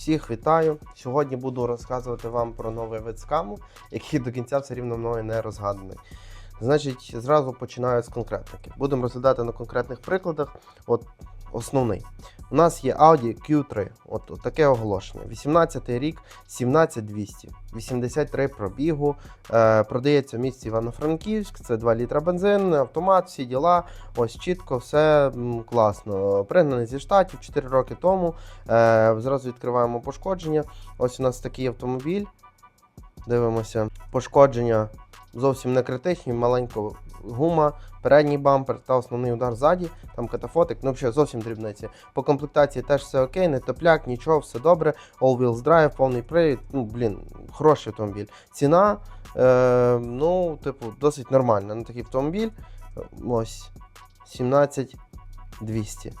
Всіх вітаю. Сьогодні буду розказувати вам про новий вид скаму, який до кінця все рівно мною не розгаданий. Значить, зразу починаю з конкретники. Будемо розглядати на конкретних прикладах. От основний. У нас є Audi Q3. От, от таке оголошення. 18 рік, 17200, 83 пробігу. Е, продається в місті Івано-Франківськ. Це 2 літра бензин, автомат, всі діла. Ось чітко, все класно. Пригнаний зі штатів 4 роки тому. Е, зразу відкриваємо пошкодження. Ось у нас такий автомобіль. Дивимося. Пошкодження зовсім не критичні, маленька гума, передній бампер та основний удар ззаді, там катафотик, ну взагалі зовсім дрібниці. По комплектації теж все окей, не топляк, нічого, все добре. All wheels drive, повний привід. Ну, блін, хороший автомобіль. Ціна, е, ну, типу, досить нормальна на такий автомобіль. Ось 17 200.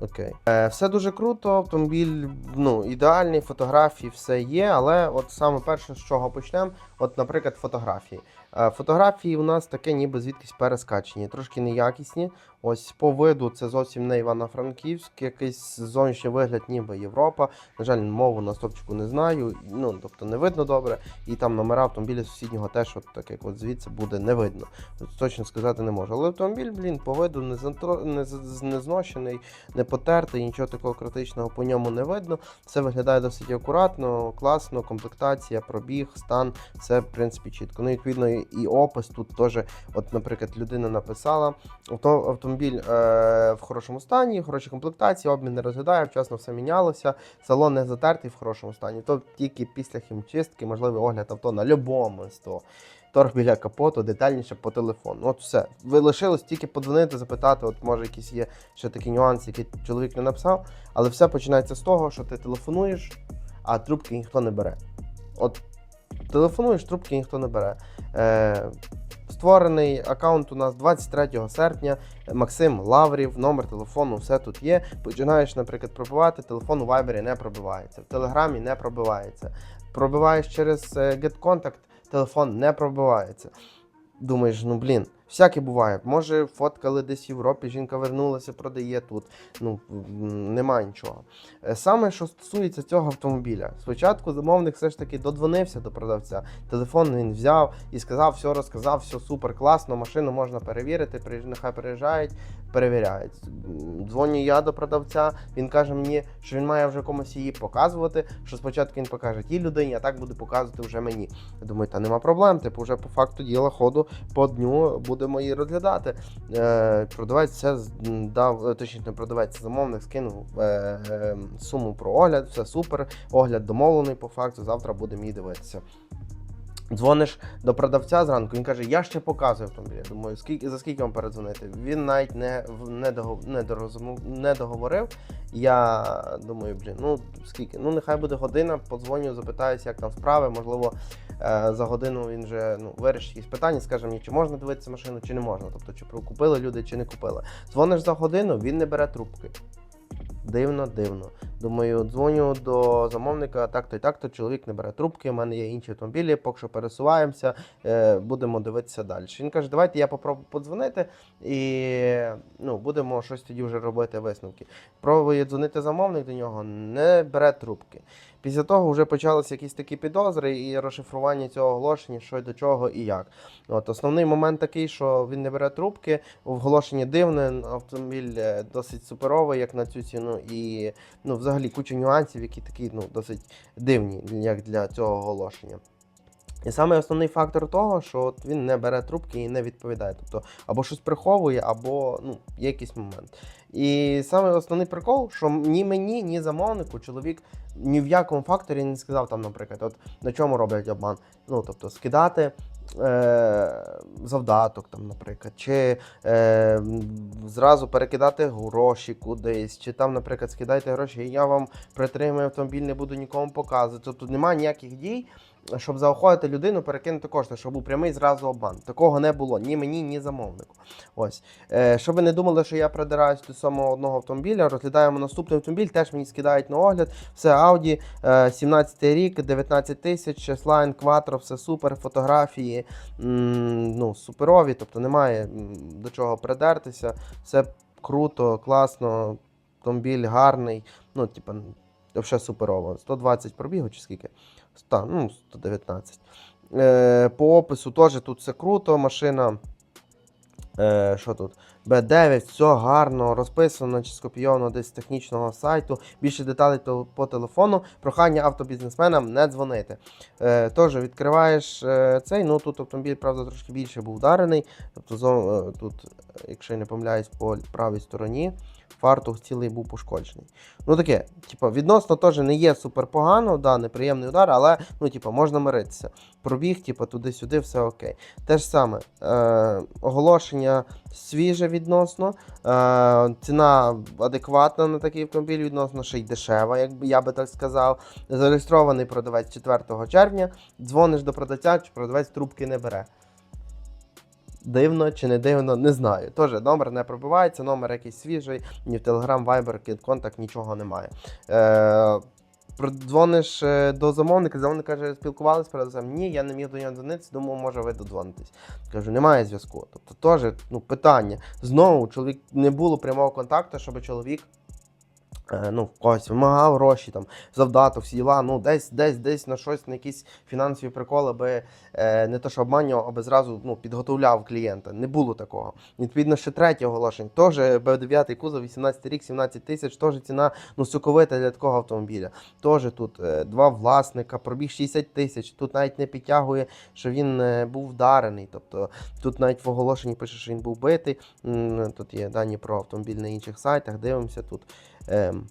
Окей. Е, все дуже круто, автомобіль ну, ідеальний, фотографії, все є, але от саме перше, з чого почнемо, от, наприклад, фотографії. Е, фотографії у нас таке ніби звідкись перескачені, трошки неякісні. Ось по виду це зовсім не Івано-Франківськ, якийсь зовнішній вигляд, ніби Європа. На жаль, мову на стопчику не знаю, ну тобто не видно добре. І там номера автомобіля сусіднього теж, от так як от звідси буде не видно. От Точно сказати не можу. Але автомобіль, блін, по виду не, зантро... не, не зношений, не потертий, нічого такого критичного по ньому не видно. Все виглядає досить акуратно, класно, комплектація, пробіг, стан, все в принципі чітко. Ну, відповідно, і- опис тут теж, от, наприклад, людина написала. Авто, автомобіль е, в хорошому стані, хорошій комплектації, обмін не розглядає, вчасно все мінялося. Салон не затертий в хорошому стані. То тільки після хімчистки, можливий огляд авто на любому СТО. Торг біля капоту, детальніше по телефону. От все. Ви лишилось тільки подзвонити, запитати, от може якісь є ще такі нюанси, які чоловік не написав. Але все починається з того, що ти телефонуєш, а трубки ніхто не бере. От телефонуєш, трубки ніхто не бере. Е, створений аккаунт у нас 23 серпня. Максим Лаврів, номер телефону, все тут є. Починаєш, наприклад, пробивати, телефон у Viber не пробивається, в Телеграмі не пробивається. Пробиваєш через е, GetContact, телефон не пробивається. Думаєш, ну блін, всяке буває. Може, фоткали десь в Європі, жінка вернулася, продає тут. Ну, м, немає нічого. Е, Саме що стосується цього автомобіля, спочатку замовник все ж таки додзвонився до продавця. Телефон він взяв і сказав, все розказав, все супер класно, машину можна перевірити, нехай приїжджають, перевіряють. Дзвоню я до продавця, він каже мені, що він має вже комусь її показувати. Що спочатку він покаже тій людині, а так буде показувати вже мені. Я думаю, та нема проблем. Типу, вже по факту діла ходу по дню будемо її розглядати. Е, продавець дав, е, точніше, не продавець, замовник скинув е, е, суму про огляд, все супер. Огляд домовлений по факту. Завтра будемо її дивитися. Дзвониш до продавця зранку, він каже, я ще показую автомобіль. Я думаю, скільки за скільки вам передзвонити? Він навіть не, не, догов, не, дорозумов- не договорив. Я думаю, блін, ну скільки? Ну, нехай буде година, подзвоню, запитаюся, як там справи. Можливо, е, за годину він вже ну, вирішить якісь питання, скаже мені, чи можна дивитися машину, чи не можна. Тобто, чи купили люди, чи не купили. Дзвониш за годину, він не бере трубки. Дивно, дивно. Думаю, дзвоню до замовника, так-то і так-то, чоловік не бере трубки, у мене є інші автомобілі, поки що пересуваємося, е, будемо дивитися далі. Він каже, давайте я попробую подзвонити і ну, будемо щось тоді вже робити висновки. Пробує дзвонити замовник до нього, не бере трубки. Після того вже почалися якісь такі підозри і розшифрування цього оголошення, що й до чого і як. От основний момент такий, що він не бере трубки, оголошення дивне, автомобіль е, досить суперовий, як на цю ціну, і ну, взагалі куча нюансів, які такі ну, досить дивні, як для цього оголошення. І саме основний фактор того, що от він не бере трубки і не відповідає. Тобто або щось приховує, або ну, є якийсь момент. І саме основний прикол, що ні мені, ні замовнику чоловік ні в якому факторі не сказав там, наприклад, от на чому роблять обман. Ну, тобто, скидати е, завдаток, там, наприклад, чи е, зразу перекидати гроші кудись, чи там, наприклад, скидайте гроші, і я вам притримую автомобіль, не буду нікому показувати. Тобто немає ніяких дій, щоб заохотити людину перекинути кошти, щоб був прямий зразу обман. Такого не було ні мені, ні замовнику. Ось. Е, щоб ви не думали, що я придираюсь до самого одного автомобіля, розглядаємо наступний автомобіль, теж мені скидають на огляд. Все Audi, е, 17 рік, 19 тисяч, S-Line, Quattro, все супер, фотографії м, ну, суперові, тобто немає до чого придертися. Все круто, класно, автомобіль гарний. Ну, типа, Взагалі суперово. 120 пробігу чи скільки? 100, ну, 119. Е, по опису теж тут все круто. Машина. Е, тут? B9, все гарно, розписано чи скопійовано десь з технічного сайту. Більше деталей по телефону. Прохання автобізнесменам не дзвонити. Е, Тож відкриваєш е, цей. Ну тут автомобіль, правда, трошки більше був вдарений. Тобто зо- е, тут, якщо я не помиляюсь, по правій стороні фартух цілий був пошкоджений. Ну таке, типу, відносно теж не є супер погано, да, неприємний удар, але ну, типу, можна миритися. Пробіг, типу, туди-сюди, все окей. Те ж саме, е, оголошення свіже відносно, е, ціна адекватна на такий автомобіль, відносно ще й дешева, як я би так сказав. Зареєстрований продавець 4 червня. Дзвониш до продавця, чи продавець трубки не бере. Дивно чи не дивно, не знаю. Тоже номер не пробивається, номер якийсь свіжий, ні в Telegram, Viber, контакт, нічого немає. Е, Дзвониш е, до замовника, замовник каже, спілкувалися продавцем. Ні, я не міг до нього дзвонитися, думав, може ви додзвонитесь. Кажу, немає зв'язку. Тобто теж ну, питання. Знову чоловік не було прямого контакту, щоб чоловік. Е, Ну, когось вимагав гроші, там, завдаток, всі діла, ну, десь, десь, десь на щось, на якісь фінансові приколи, аби е, не то, що обманював, аби зразу ну, підготовляв клієнта. Не було такого. Відповідно, ще третє оголошення. Теж Б9 кузов, 18 рік, 17 тисяч, теж ціна ну, соковита для такого автомобіля. Теж тут е, два власника, пробіг 60 тисяч. Тут навіть не підтягує, що він був вдарений. Тобто тут навіть в оголошенні пише, що він був битий. Тут є дані про автомобіль на інших сайтах. Дивимося тут. Ем,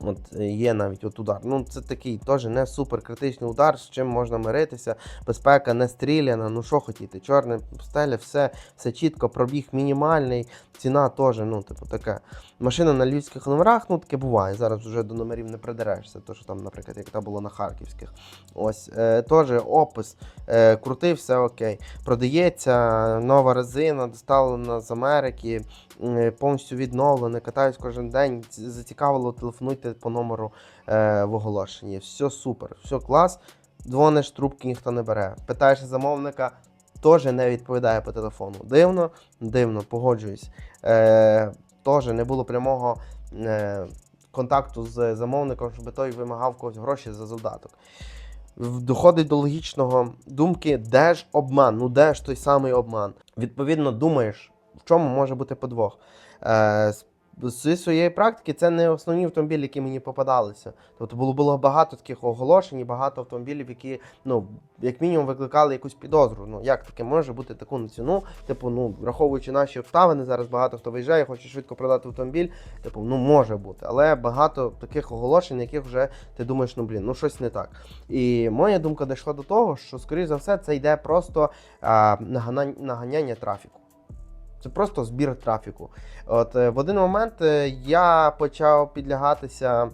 От е, є навіть от удар. Ну, це такий теж не супер критичний удар, з чим можна миритися. Безпека не стріляна. Ну що хотіти? Чорне стеля, все, все чітко, пробіг мінімальний, ціна теж, ну, типу, така. Машина на львівських номерах, ну таке буває. Зараз вже до номерів не придерешся. То, що там, наприклад, як та було на харківських. Ось, е, теж опис, е, все окей. Продається нова резина, доставлена з Америки, м, повністю відновлена, катаюсь кожен день. Зацікавило, телефонуйте по номеру е, в оголошенні. Все супер, все клас. Дзвониш, трубки ніхто не бере. Питаєш замовника, теж не відповідає по телефону. Дивно, дивно, погоджуюсь. Е, теж не було прямого е, контакту з замовником, щоб той вимагав когось гроші за завдаток. Доходить до логічного думки, де ж обман? Ну де ж той самий обман? Відповідно, думаєш, в чому може бути подвох. Е, з- з своєї практики це не основні автомобілі, які мені попадалися. Тобто було, було багато таких оголошень, і багато автомобілів, які, ну, як мінімум, викликали якусь підозру. Ну, як таке може бути таку на ціну? Типу, ну, враховуючи наші обставини, зараз багато хто виїжджає, хоче швидко продати автомобіль. Типу, ну може бути. Але багато таких оголошень, яких вже ти думаєш, ну блін, ну щось не так. І моя думка дійшла до того, що, скоріш за все, це йде просто а, наганяння трафіку. Це просто збір трафіку. От е, в один момент е, я почав підлягатися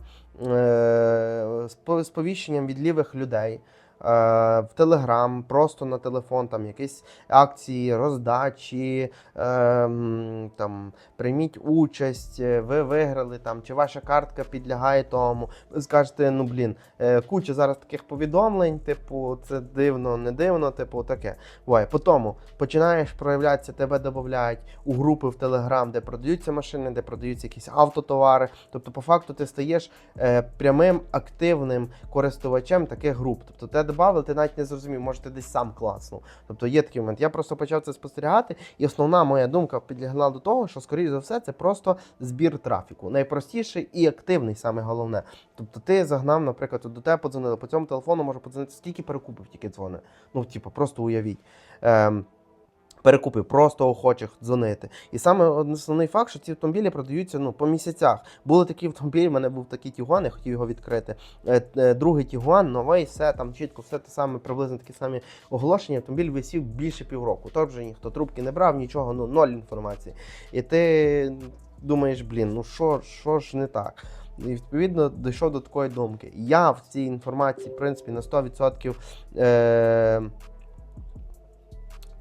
е, сповіщенням від лівих людей. Е, В Телеграм, просто на телефон, там якісь акції, роздачі, е, там прийміть участь, е, ви виграли там, чи ваша картка підлягає тому. Ви скажете, ну блін, куча зараз таких повідомлень, типу, це дивно, не дивно, типу, таке. Буває. По тому починаєш проявлятися, тебе додають у групи в Телеграм, де продаються машини, де продаються якісь автотовари. Тобто, по факту, ти стаєш прямим активним користувачем таких груп. Тобто, те ти навіть не зрозумів, може ти десь сам класнув. Тобто є такий момент. Я просто почав це спостерігати, і основна моя думка підлягла до того, що, скоріш за все, це просто збір трафіку. Найпростіший і активний, саме головне. Тобто, ти загнав, наприклад, до тебе подзвонили. По цьому телефону може подзвонити скільки перекупів тільки дзвони. Ну, типу, просто уявіть. Ем, перекупив, просто охочих дзвонити. І саме основний факт, що ці автомобілі продаються ну, по місяцях. Були такі автомобілі, в мене був такий Тігуан, я хотів його відкрити. Е, е, Другий Тігуан, новий, все там чітко, все те саме, приблизно такі самі оголошення. Автомобіль висів більше півроку. Тож вже ніхто трубки не брав, нічого, ну ноль інформації. І ти думаєш, блін, ну що, що ж не так? І відповідно дійшов до такої думки. Я в цій інформації, в принципі, на 100% е-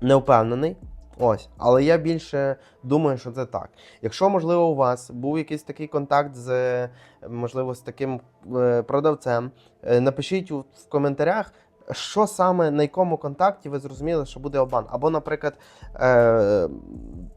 не впевнений. Ось, але я більше думаю, що це так. Якщо, можливо, у вас був якийсь такий контакт з, е, можливо, з таким е, продавцем, е, напишіть в коментарях, що саме на якому контакті ви зрозуміли, що буде обман. Або, наприклад, е,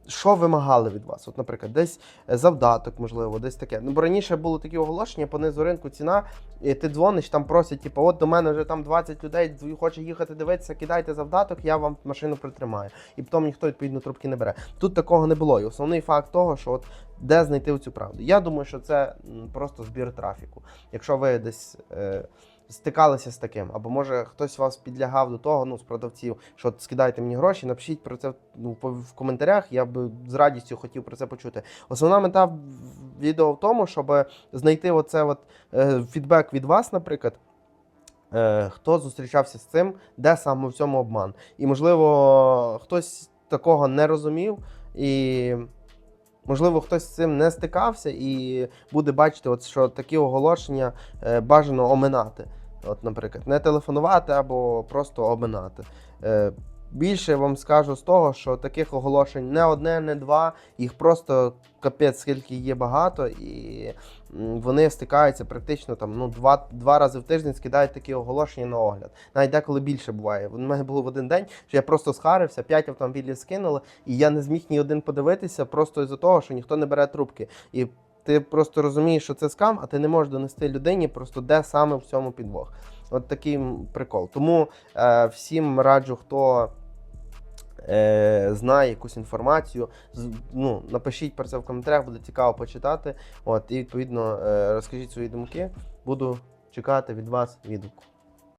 що вимагали від вас? От, наприклад, десь е, завдаток, можливо, десь таке. Ну, бо раніше були такі оголошення, по низу ринку ціна, і ти дзвониш, там просять, типу, от до мене вже там 20 людей хоче їхати дивитися, кидайте завдаток, я вам машину притримаю. І потім ніхто відповідно трубки не бере. Тут такого не було. І основний факт того, що от де знайти цю правду. Я думаю, що це просто збір трафіку. Якщо ви десь. Е, Стикалися з таким, або може хтось вас підлягав до того, ну з продавців, що скидайте мені гроші, напишіть про це ну, в коментарях. Я би з радістю хотів про це почути. Основна мета відео в тому, щоб знайти оце от, е, фідбек від вас, наприклад. Е, хто зустрічався з цим, де саме в цьому обман. І, можливо, хтось такого не розумів, і, можливо, хтось з цим не стикався і буде бачити, от, що такі оголошення е, бажано оминати. От, наприклад, не телефонувати або просто оминати. Е, Більше вам скажу з того, що таких оголошень не одне, не два, їх просто капець, скільки є багато, і вони стикаються практично там ну два, два рази в тиждень скидають такі оголошення на огляд. Навіть деколи більше буває. У мене було в один день, що я просто схарився, п'ять автомобілів скинули, і я не зміг ні один подивитися, просто із-за того, що ніхто не бере трубки. І ти просто розумієш, що це скам, а ти не можеш донести людині просто де саме в цьому підвох. От такий прикол. Тому е, всім раджу, хто е, знає якусь інформацію, ну, напишіть про це в коментарях, буде цікаво почитати. От, і відповідно е, розкажіть свої думки. Буду чекати від вас відгуку.